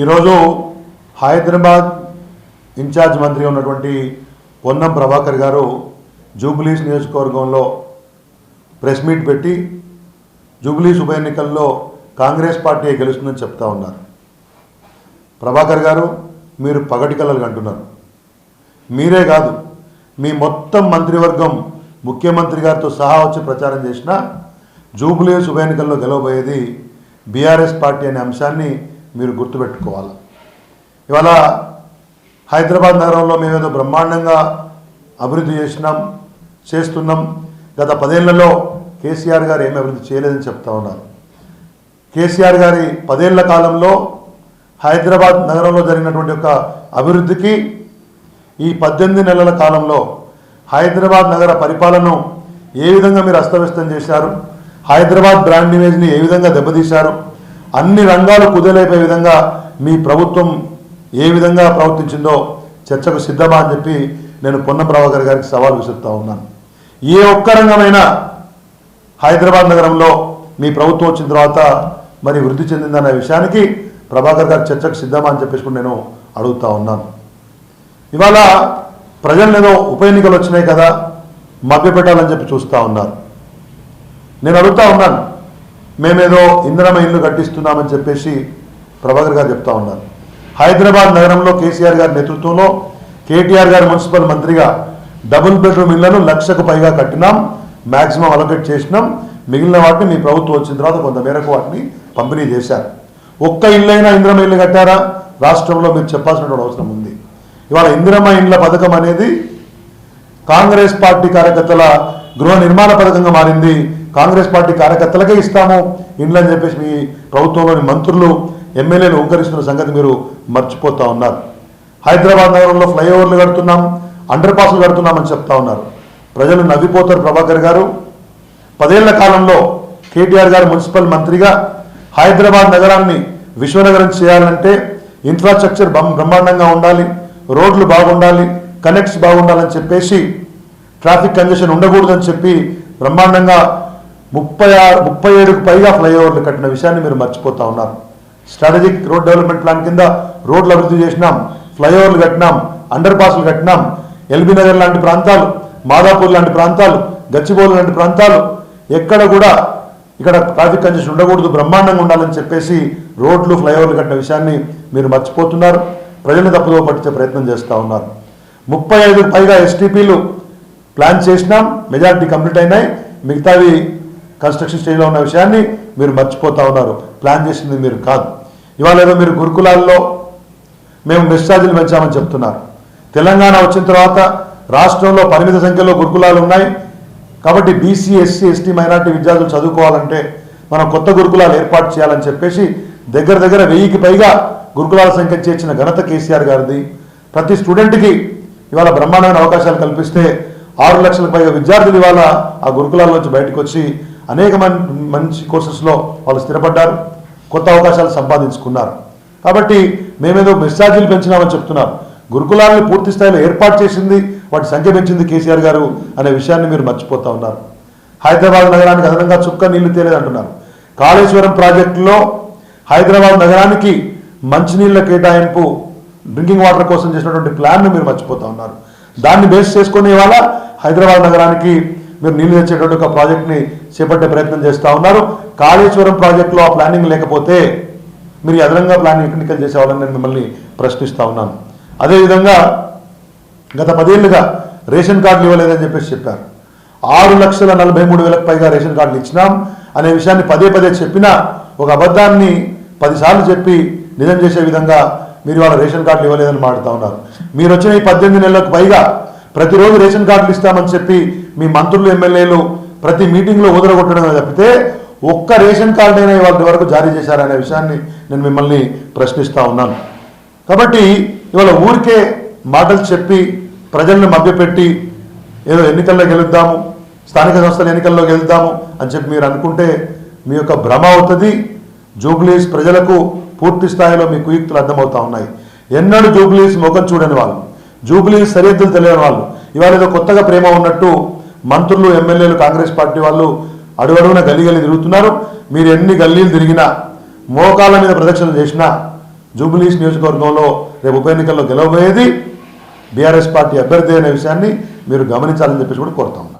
ఈరోజు హైదరాబాద్ ఇన్ఛార్జ్ మంత్రి ఉన్నటువంటి పొన్నం ప్రభాకర్ గారు జూబ్లీస్ నియోజకవర్గంలో ప్రెస్ మీట్ పెట్టి జూబ్లీస్ ఉప ఎన్నికల్లో కాంగ్రెస్ పార్టీ గెలుస్తుందని చెప్తా ఉన్నారు. ప్రభాకర్ గారు మీరు పగటి కలలు అంటున్నారు మీరే కాదు మీ మొత్తం మంత్రివర్గం ముఖ్యమంత్రి గారితో సహా వచ్చి ప్రచారం చేసిన జూబ్లీస్ ఉప ఎన్నికల్లో గెలవబోయేది బీఆర్ఎస్ పార్టీ అనే అంశాన్ని మీరు గుర్తుపెట్టుకోవాలి. ఇవాళ హైదరాబాద్ నగరంలో మేమేదో బ్రహ్మాండంగా అభివృద్ధి చేసినాం చేస్తున్నాం. గత పదేళ్ళలో కేసీఆర్ గారు ఏమి అభివృద్ధి చేయలేదని చెప్తా ఉన్నారు. కేసీఆర్ గారి పదేళ్ళ కాలంలో హైదరాబాద్ నగరంలో జరిగినటువంటి ఒక అభివృద్ధికి ఈ పద్దెనిమిది నెలల కాలంలో హైదరాబాద్ నగర పరిపాలనను ఏ విధంగా మీరు అస్తవ్యస్తం చేశారు హైదరాబాద్ బ్రాండ్ ఇమేజ్ని ఏ విధంగా దెబ్బతీశారు అన్ని రంగాలు కుదేలైపోయే విధంగా మీ ప్రభుత్వం ఏ విధంగా ప్రవర్తించిందో చర్చకు సిద్ధమా అని చెప్పి నేను పొన్నం ప్రభాకర్ గారికి సవాల్ విసురుతా ఉన్నాను. ఏ ఒక్క రంగమైనా హైదరాబాద్ నగరంలో మీ ప్రభుత్వం వచ్చిన తర్వాత మరి వృద్ధి చెందిందనే విషయానికి ప్రభాకర్ గారు చర్చకు సిద్ధమా అని చెప్పేసి నేను అడుగుతా ఉన్నాను. ఇవాళ ప్రజలు ఏదో ఉప ఎన్నికలు వచ్చినాయి కదా మభ్యపెట్టాలని చెప్పి చూస్తూ ఉన్నారు. నేను అడుగుతా ఉన్నాను మేమేదో ఇంద్రమ ఇల్లు కట్టిస్తున్నామని చెప్పేసి ప్రభాకర్ గారు చెప్తా ఉన్నారు. హైదరాబాద్ నగరంలో కేసీఆర్ గారి నేతృత్వంలో కేటీఆర్ గారు మున్సిపల్ మంత్రిగా డబుల్ బెడ్రూమ్ ఇళ్ళను లక్షకు పైగా కట్టినాం మ్యాక్సిమం అలొకేట్ చేసినాం. మిగిలిన వాటిని మీ ప్రభుత్వం వచ్చిన తర్వాత కొంతమేరకు వాటిని పంపిణీ చేశారు. ఒక్క ఇల్లైనా ఇంద్రమ ఇల్లు కట్టారా? రాష్ట్రంలో మీరు చెప్పాల్సినటువంటి అవసరం ఉంది. ఇవాళ ఇందిరమ్మ ఇండ్ల పథకం అనేది కాంగ్రెస్ పార్టీ కార్యకర్తల గృహ నిర్మాణ పథకంగా మారింది. కాంగ్రెస్ పార్టీ కార్యకర్తలకే ఇస్తాము. ఇండ్లు అని చెప్పేసి మీ ప్రభుత్వంలోని మంత్రులు ఎమ్మెల్యేలు ఉంకరిస్తున్న సంగతి మీరు మర్చిపోతా ఉన్నారు. హైదరాబాద్ నగరంలో ఫ్లైఓవర్లు కడుతున్నాం అండర్ పాస్లు కడుతున్నామని చెప్తా ఉన్నారు. ప్రజలు నవ్విపోతారు ప్రభాకర్ గారు. పదేళ్ళ కాలంలో కేటీఆర్ గారు మున్సిపల్ మంత్రిగా హైదరాబాద్ నగరాన్ని విశ్వనగరం చేయాలంటే ఇన్ఫ్రాస్ట్రక్చర్ బ్రహ్మాండంగా ఉండాలి. రోడ్లు బాగుండాలి. కనెక్ట్స్ బాగుండాలని చెప్పేసి ట్రాఫిక్ కంజెషన్ ఉండకూడదని చెప్పి బ్రహ్మాండంగా ముప్పై ఆరు ముప్పై ఏడుకు పైగా ఫ్లైఓవర్లు కట్టిన విషయాన్ని మీరు మర్చిపోతా ఉన్నారు. స్ట్రాటజిక్ రోడ్ డెవలప్మెంట్ ప్లాన్ కింద రోడ్లు అభివృద్ధి చేసినాం ఫ్లైఓవర్లు కట్టినాం అండర్ పాస్లు కట్టినాం ఎల్బీ నగర్ లాంటి ప్రాంతాలు మాదాపూర్ లాంటి ప్రాంతాలు గచ్చిబోలు లాంటి ప్రాంతాలు ఎక్కడ కూడా ఇక్కడ ట్రాఫిక్ కంజెషన్ ఉండకూడదు బ్రహ్మాండంగా ఉండాలని చెప్పేసి రోడ్లు ఫ్లైఓవర్లు కట్టిన విషయాన్ని మీరు మర్చిపోతున్నారు. ప్రజలను తప్పుదో పట్టించే ప్రయత్నం చేస్తూ ఉన్నారు. ముప్పై ఐదు పైగా ఎస్టీపీలు ప్లాన్ చేసినాం మెజారిటీ కంప్లీట్ అయినాయి. మిగతావి కన్స్ట్రక్షన్ స్టేజ్లో ఉన్న విషయాన్ని మీరు మర్చిపోతా ఉన్నారు. ప్లాన్ చేసింది మీరు కాదు. ఇవాళ ఏదో మీరు గురుకులాల్లో మేము మెస్ పెంచామని చెప్తున్నారు. తెలంగాణ వచ్చిన తర్వాత రాష్ట్రంలో పరిమిత సంఖ్యలో గురుకులాలు ఉన్నాయి. కాబట్టి బీసీ ఎస్సీ ఎస్టీ మైనార్టీ విద్యార్థులు చదువుకోవాలంటే మనం కొత్త గురుకులాలు ఏర్పాటు చేయాలని చెప్పేసి దగ్గర దగ్గర వెయ్యికి పైగా గురుకులాల సంఖ్య చేర్చిన ఘనత కేసీఆర్ గారిది. ప్రతి స్టూడెంట్కి ఇవాళ బ్రహ్మాండమైన అవకాశాలు కల్పిస్తే ఆరు లక్షల పైగా విద్యార్థులు ఇవాళ ఆ గురుకులాల నుంచి బయటకు వచ్చి అనేక మంచి కోర్సెస్లో వాళ్ళు స్థిరపడ్డారు. కొత్త అవకాశాలు సంపాదించుకున్నారు. కాబట్టి మేమేదో మెస్సాజీలు పెంచినామని చెప్తున్నారు. గురుకులాలను పూర్తి స్థాయిలో ఏర్పాటు చేసింది వాటి సంఖ్య పెంచింది కేసీఆర్ గారు అనే విషయాన్ని మీరు మర్చిపోతా ఉన్నారు. హైదరాబాద్ నగరానికి అదనంగా చుక్క నీళ్ళు తేలేదంటున్నారు. కాళేశ్వరం ప్రాజెక్టులో హైదరాబాద్ నగరానికి మంచినీళ్ళ కేటాయింపు డ్రింకింగ్ వాటర్ కోసం చేసినటువంటి ప్లాన్ను మీరు మర్చిపోతా ఉన్నారు. దాన్ని బేస్ చేసుకుని ఇవాళ హైదరాబాద్ నగరానికి మీరు నీళ్ళు తెచ్చేటువంటి ఒక ప్రాజెక్ట్ని చేపట్టే ప్రయత్నం చేస్తూ ఉన్నారు. కాళేశ్వరం ప్రాజెక్టులో ఆ ప్లానింగ్ లేకపోతే మీరు అదనంగా ప్లానింగ్ ఎన్నికలు చేసేవాళ్ళని నేను మిమ్మల్ని ప్రశ్నిస్తూ ఉన్నాను. అదేవిధంగా గత పదేళ్ళుగా రేషన్ కార్డులు ఇవ్వలేదని చెప్పేసి చెప్పారు. ఆరు లక్షల నలభై మూడు వేలకు పైగా రేషన్ కార్డులు ఇచ్చినాం అనే విషయాన్ని పదే పదే చెప్పినా ఒక అబద్ధాన్ని పదిసార్లు చెప్పి నిజం చేసే విధంగా మీరు వాళ్ళ రేషన్ కార్డులు ఇవ్వలేదని మాట్లాడుతూ ఉన్నారు. మీరు వచ్చిన ఈ పద్దెనిమిది నెలలకు పైగా ప్రతిరోజు రేషన్ కార్డులు ఇస్తామని చెప్పి మీ మంత్రులు ఎమ్మెల్యేలు ప్రతి మీటింగ్లో వదలగొట్టడం తప్పితే ఒక్క రేషన్ కార్డు అయినా ఇవాళ వరకు జారీ చేశారనే విషయాన్ని నేను మిమ్మల్ని ప్రశ్నిస్తూ ఉన్నాను. కాబట్టి ఇవాళ ఊరికే మాటలు చెప్పి ప్రజల్ని మభ్యపెట్టి ఏదో ఎన్నికల్లో గెలుద్దాము స్థానిక సంస్థల ఎన్నికల్లో గెలుద్దాము అని చెప్పి మీరు అనుకుంటే మీ యొక్క భ్రమ అవుతుంది. జూబ్లీస్ ప్రజలకు పూర్తి స్థాయిలో మీ కుయుక్తులు అర్థమవుతా ఉన్నాయి. ఎన్నడూ జూబ్లీస్ ముఖం చూడని వాళ్ళు జూబ్లీస్ సరిహద్దులు తెలియని వాళ్ళు ఇవాళ ఏదో కొత్తగా ప్రేమ ఉన్నట్టు మంత్రులు ఎమ్మెల్యేలు కాంగ్రెస్ పార్టీ వాళ్ళు అడుగడుగున గల్లీ గల్లీ తిరుగుతున్నారు. మీరు ఎన్ని గల్లీలు తిరిగినా మోకాల మీద ప్రదక్షిణ చేసినా జూబ్లీస్ నియోజకవర్గంలో రేపు ఉప ఎన్నికల్లో గెలవబోయేది బీఆర్ఎస్ పార్టీ అభ్యర్థి అనే విషయాన్ని మీరు గమనించాలని చెప్పేసి కూడా కోరుతా